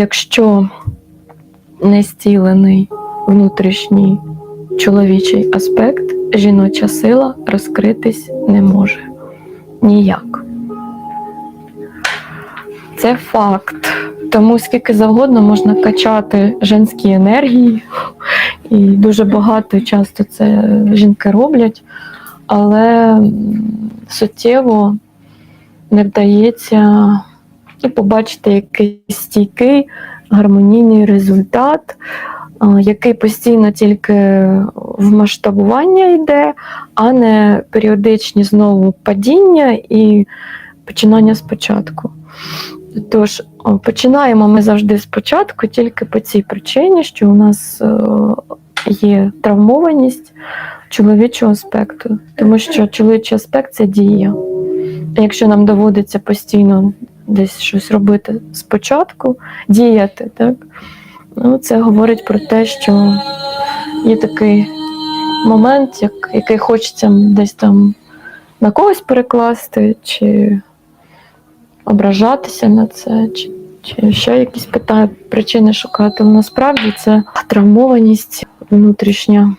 якщо не зцілений внутрішній чоловічий аспект, жіноча сила розкритись не може ніяк. Це факт. Тому скільки завгодно можна качати женські енергії, і дуже багато часто це жінки роблять, але суттєво не вдається і побачити якийсь стійкий гармонійний результат, який постійно тільки в масштабування йде, а не періодичні знову падіння і починання спочатку. Тож починаємо ми завжди спочатку тільки по цій причині, що у нас е, є травмованість чоловічого аспекту, тому що чоловічий аспект це дія. Якщо нам доводиться постійно десь щось робити спочатку, діяти, так, ну, це говорить про те, що є такий момент, як, який хочеться десь там на когось перекласти, чи ображатися на це, чи, чи ще якісь питання, причини шукати. Насправді це травмованість внутрішня,